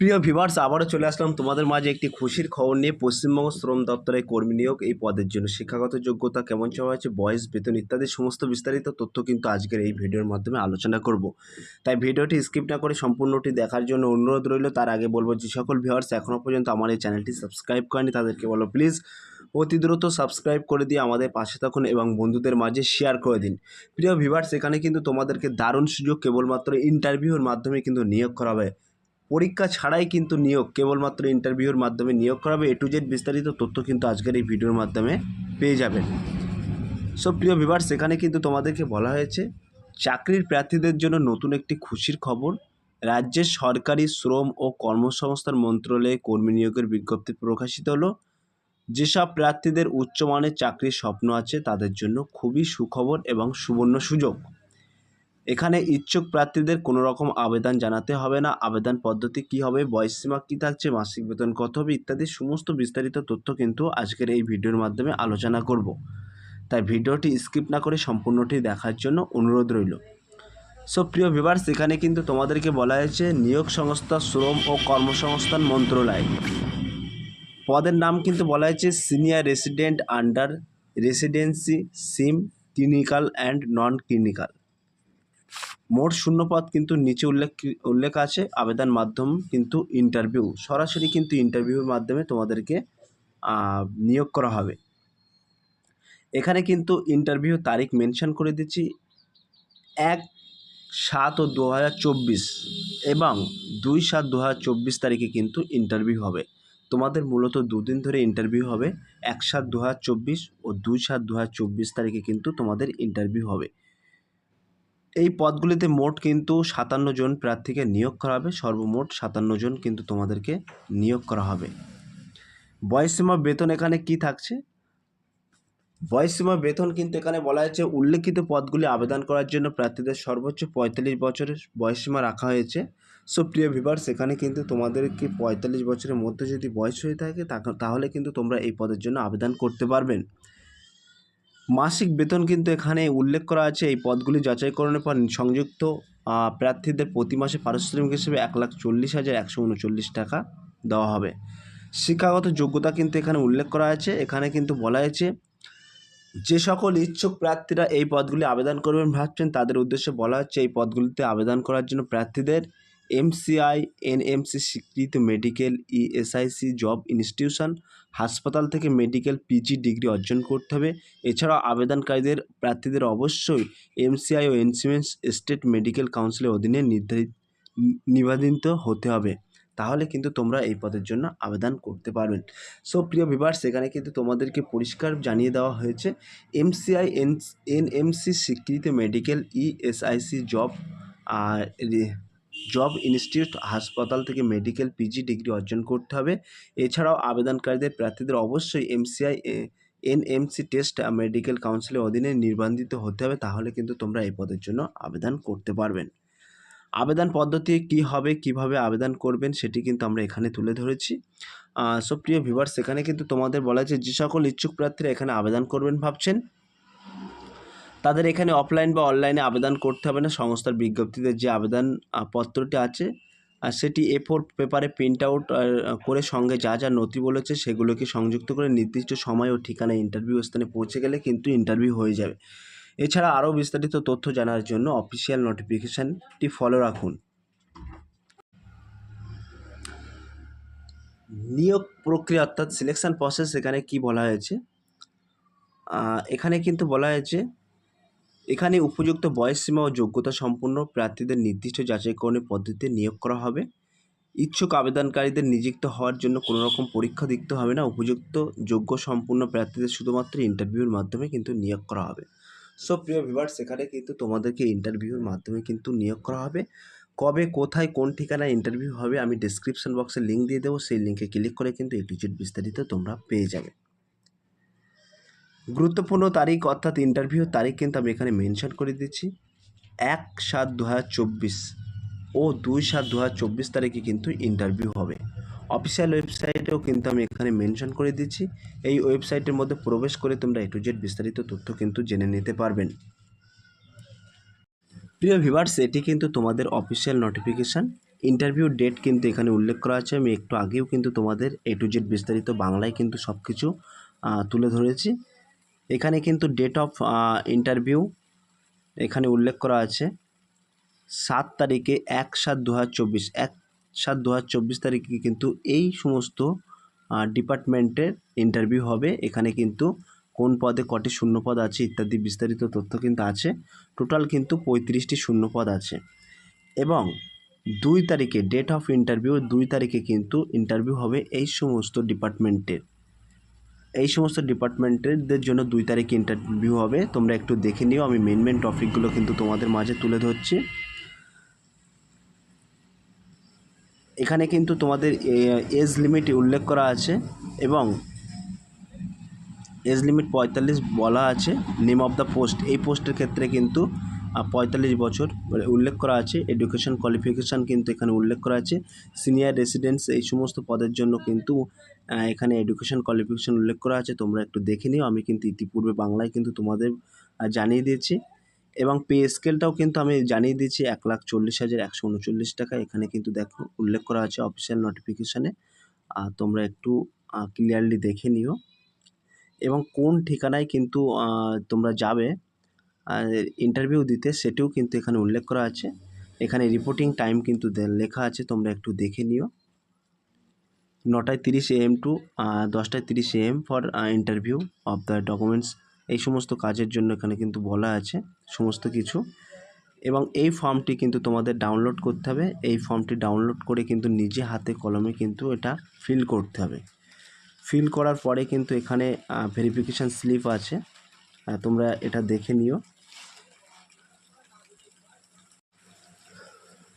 প্রিয় ভিভার্স আবারও চলে আসলাম তোমাদের মাঝে একটি খুশির খবর নিয়ে। পশ্চিমবঙ্গ শ্রম দপ্তরের কর্মী নিয়োগ এই পদের জন্য। শিক্ষাগত যোগ্যতা কেমন চাওয়া হয়েছে, বয়স, বেতন ইত্যাদি সমস্ত বিস্তারিত তথ্য কিন্তু আজকের এই ভিডিওর মাধ্যমে আলোচনা করব। তাই ভিডিওটি স্কিপ না করে সম্পূর্ণটি দেখার জন্য অনুরোধ রইল। তার আগে বলব, যে সকল ভিউয়ার্স এখনও পর্যন্ত আমার এই চ্যানেলটি সাবস্ক্রাইব করেনি, তাদেরকে বলো প্লিজ অতি দ্রুত সাবস্ক্রাইব করে দিয়ে আমাদের পাশে থাকুন এবং বন্ধুদের মাঝে শেয়ার করে দিন। প্রিয় ভিভার্স এখানে কিন্তু তোমাদেরকে দারুণ সুযোগ কেবলমাত্র ইন্টারভিউর মাধ্যমে কিন্তু নিয়োগ করা হবে। পরীক্ষা ছাড়াই কিন্তু নিয়োগ, কেবলমাত্র ইন্টারভিউর মাধ্যমে নিয়োগ করাবে এ টু জেড বিস্তারিত তথ্য কিন্তু আজকের এই ভিডিওর মাধ্যমে পেয়ে যাবেন। সো প্রিয় ভিভার সেখানে কিন্তু তোমাদেরকে বলা হয়েছে, চাকরির প্রার্থীদের জন্য নতুন একটি খুশির খবর। রাজ্যের সরকারি শ্রম ও কর্মসংস্থান মন্ত্রণালয়ে কর্মী নিয়োগের বিজ্ঞপ্তি প্রকাশিত হলো, যেসব প্রার্থীদের উচ্চমানের চাকরির স্বপ্ন আছে, তাদের জন্য খুবই সুখবর এবং সুবর্ণ সুযোগ। এখানে ইচ্ছুক প্রার্থীদের কোনো রকম আবেদন জানাতে হবে না। আবেদন পদ্ধতি কী হবে? বয়সসীমা কী থাকছে? মাসিক বেতন কত হবে? ইত্যাদি সমস্ত বিস্তারিত তথ্য কিন্তু আজকের এই ভিডিওর মাধ্যমে আলোচনা করব। তাই ভিডিওটি স্কিপ না করে সম্পূর্ণটি দেখার জন্য অনুরোধ রইল। সো, প্রিয় ভিভার্স এখানে কিন্তু তোমাদেরকে বলা হয়েছে, নিয়োগ সংস্থা, শ্রম ও কর্মসংস্থান মন্ত্রণালয়। পদের নাম কিন্তু বলা হয়েছে, সিনিয়র রেসিডেন্ট আন্ডার রেসিডেন্সি, সিম, ক্লিনিক্যাল অ্যান্ড নন ক্লিনিক্যাল মোট শূন্য পদ কিন্তু নিচে উল্লেখ উল্লেখ আছে, আবেদন মাধ্যম কিন্তু ইন্টারভিউ সরাসরি কিন্তু ইন্টারভিউর মাধ্যমে তোমাদেরকে নিয়োগ করা হবে। এখানে কিন্তু ইন্টারভিউ তারিখ মেনশন করে দিচ্ছি, এক সাত ও দু হাজার চব্বিশ এবং দুই সাত দু তারিখে কিন্তু ইন্টারভিউ হবে। তোমাদের মূলত দুদিন ধরে ইন্টারভিউ হবে, এক সাত দু ও দুই সাত দু তারিখে কিন্তু তোমাদের ইন্টারভিউ হবে। এই পদগুলিতে মোট কিন্তু সাতান্ন জন প্রার্থীকে নিয়োগ করা হবে। সর্বমোট সাতান্ন জন কিন্তু তোমাদেরকে নিয়োগ করা হবে। বয়সসীমা বেতন এখানে কি থাকছে? বয়সসীমা বেতন কিন্তু এখানে বলা হয়েছে উল্লেখিত পদগুলি আবেদন করার জন্য প্রার্থীদের সর্বোচ্চ পঁয়তাল্লিশ বছরের বয়সসীমা রাখা হয়েছে। সো, প্রিয় ভিভার সেখানে কিন্তু তোমাদেরকে পঁয়তাল্লিশ বছরের মধ্যে যদি বয়স হয়ে থাকে তাহলে কিন্তু তোমরা এই পদের জন্য আবেদন করতে পারবেন মাসিক বেতন কিন্তু এখানে উল্লেখ করা আছে। এই পদগুলি যাচাইকরণের পর সংযুক্ত প্রার্থীদের প্রতি মাসে পারিশ্রমিক হিসেবে এক লাখ চল্লিশ হাজার একশো উনচল্লিশ টাকা দেওয়া হবে। শিক্ষাগত যোগ্যতা কিন্তু এখানে উল্লেখ করা আছে। এখানে কিন্তু বলা হয়েছে, যে সকল ইচ্ছুক প্রার্থীরা এই পদগুলি আবেদন করবেন ভাবছেন, তাদের উদ্দেশ্যে বলা হচ্ছে এই পদগুলিতে আবেদন করার জন্য প্রার্থীদের এমসিআই, এনএমসি স্বীকৃত মেডিকেল ইএসআইসি জব ইনস্টিটিউশন, হাসপাতাল থেকে মেডিকেল পিজি ডিগ্রি অর্জন করতে হবে। এছাড়াও আবেদনকারীদের, প্রার্থীদের অবশ্যই এমসিআই ও এনসিমেন্স স্টেট মেডিকেল কাউন্সিলের অধীনে নির্ধারিত নি- নিবন্ধিত হতে হবে। তাহলে কিন্তু তোমরা এই পদের জন্য আবেদন করতে পারবেন সো, প্রিয় ভিভার্স সেখানে কিন্তু তোমাদেরকে পরিষ্কার জানিয়ে দেওয়া হয়েছে, এমসিআই এন এনএমসি স্বীকৃত মেডিকেল ইএসআইসি জব, আর জব ইনস্টিটিউট, হাসপাতাল থেকে মেডিকেল পিজি ডিগ্রি অর্জন করতে হবে। এছাড়াও আবেদনকারীদের প্রার্থীদের অবশ্যই এমসিআই এনএমসি টেস্ট মেডিকেল কাউন্সিলের অধীনে নির্বান্ধিত হতে হবে। তাহলে কিন্তু তোমরা এই পদের জন্য আবেদন করতে পারবেন। আবেদন পদ্ধতি কি হবে, কীভাবে আবেদন করবেন, সেটি কিন্তু আমরা এখানে তুলে ধরেছি। সো প্রিয় ভিভার সেখানে কিন্তু তোমাদের বলা আছে যে সকল ইচ্ছুক প্রার্থীরা এখানে আবেদন করবেন ভাবছেন তাদের এখানে অফলাইন বা অনলাইনে আবেদন করতে হবে না। সংস্থার বিজ্ঞপ্তিতে যে আবেদন পত্রটি আছে আর সেটি এ ফোর পেপারে প্রিন্ট আউট করে সঙ্গে যা যা নথি বলেছে সেগুলোকে সংযুক্ত করে নির্দিষ্ট সময় ও ঠিকানায় ইন্টারভিউ স্থানে পৌঁছে গেলে কিন্তু ইন্টারভিউ হয়ে যাবে। এছাড়া আরও বিস্তারিত তথ্য জানার জন্য অফিসিয়াল নোটিফিকেশানটি ফলো রাখুন। নিয়োগ প্রক্রিয়া অর্থাৎ সিলেকশন প্রসেস এখানে কি বলা হয়েছে? এখানে কিন্তু বলা হয়েছে এখানে উপযুক্ত বয়সসীমা ও যোগ্যতা সম্পন্ন প্রার্থীদের নির্দিষ্ট যাচাইকরণের পদ্ধতিতে নিয়োগ করা হবে। ইচ্ছুক আবেদনকারীদের নিযুক্ত হওয়ার জন্য কোনো রকম পরীক্ষা দিতে হবে না। উপযুক্ত, যোগ্য, সম্পূর্ণ প্রার্থীদের শুধুমাত্র ইন্টারভিউর মাধ্যমে কিন্তু নিয়োগ করা হবে। সো, প্রিয় ভিভার সেখানে কিন্তু তোমাদেরকে ইন্টারভিউর মাধ্যমে কিন্তু নিয়োগ করা হবে। কবে, কোথায়, কোন ঠিকানায় ইন্টারভিউ হবে আমি ডিসক্রিপশন বক্সে লিঙ্ক দিয়ে দেবো। সেই লিঙ্কে ক্লিক করে কিন্তু এ টু বিস্তারিত তোমরা পেয়ে যাবে। গুরুত্বপূর্ণ তারিখ, অর্থাৎ ইন্টারভিউর তারিখ কিন্তু আমি এখানে মেনশন করে দিচ্ছি। এক সাত দু ও দুই সাত দু তারিখে কিন্তু ইন্টারভিউ হবে। অফিসিয়াল ওয়েবসাইটেও কিন্তু আমি এখানে মেনশন করে দিচ্ছি। এই ওয়েবসাইটের মধ্যে প্রবেশ করে তোমরা এ টু জেড বিস্তারিত তথ্য কিন্তু জেনে নিতে পারবেন। প্রিয় ভিভার্স এটি কিন্তু তোমাদের অফিসিয়াল নোটিফিকেশান ইন্টারভিউ ডেট কিন্তু এখানে উল্লেখ করা আছে। আমি একটু আগেও কিন্তু তোমাদের এ টু জেড বিস্তারিত বাংলায় কিন্তু সব কিছু তুলে ধরেছি। এখানে কিন্তু ডেট অফ ইন্টারভিউ এখানে উল্লেখ করা আছে। সাত তারিখে এক সাত দু হাজার চব্বিশ, এক সাত দু হাজার চব্বিশ তারিখে কিন্তু এই সমস্ত ডিপার্টমেন্টের ইন্টারভিউ হবে। এখানে কিন্তু কোন পদে কটি শূন্যপদ আছে ইত্যাদি বিস্তারিত তথ্য কিন্তু আছে। টোটাল কিন্তু পঁয়ত্রিশটি শূন্যপদ আছে। এবং দুই তারিখে ডেট অফ ইন্টারভিউ দুই তারিখে কিন্তু ইন্টারভিউ হবে এই সমস্ত ডিপার্টমেন্টের এই সমস্ত ডিপার্টমেন্টেরদের জন্য দুই তারিখে ইন্টারভিউ হবে। তোমরা একটু দেখে নিও, আমি মেন মেন টপিকগুলো কিন্তু তোমাদের মাঝে তুলে ধরছি। এখানে কিন্তু তোমাদের এজ লিমিট উল্লেখ করা আছে এবং এজ লিমিট পঁয়তাল্লিশ বলা আছে। নেম অফ দ্য পোস্ট এই পোস্টের ক্ষেত্রে কিন্তু পঁয়তাল্লিশ বছর মানে উল্লেখ করা আছে। এডুকেশন কোয়ালিফিকেশান কিন্তু এখানে উল্লেখ করা আছে। সিনিয়র রেসিডেন্টস এই সমস্ত পদের জন্য কিন্তু এখানে এডুকেশন কোয়ালিফিকেশান উল্লেখ করা আছে। তোমরা একটু দেখে নিও। আমি কিন্তু ইতিপূর্বে বাংলায় কিন্তু তোমাদের জানিয়ে দিয়েছি। এবং পে স্কেলটাও কিন্তু আমি জানিয়ে দিয়েছি। এক লাখ চল্লিশ হাজার একশো উনচল্লিশ টাকা। এখানে কিন্তু দেখো, উল্লেখ করা আছে অফিসিয়াল নোটিফিকেশানে তোমরা একটু ক্লিয়ারলি দেখে নিও। এবং কোন ঠিকানায় কিন্তু তোমরা যাবে ইন্টারভিউ দিতে সেটিও কিন্তু এখানে উল্লেখ করা আছে। এখানে রিপোর্টিং টাইম কিন্তু লেখা আছে, তোমরা একটু দেখে নিও। নটায় তিরিশ এএম টু দশটায় তিরিশ AM for interview of the documents এই সমস্ত কাজের জন্য এখানে কিন্তু বলা আছে, সমস্ত কিছু। এবং এই ফর্মটি কিন্তু তোমাদের ডাউনলোড করতে হবে। এই ফর্মটি ডাউনলোড করে কিন্তু নিজে হাতে কলমে কিন্তু এটা ফিল করতে হবে। ফিল করার পরে কিন্তু এখানে ভেরিফিকেশান স্লিপ আছে। তোমরা এটা দেখে নিও।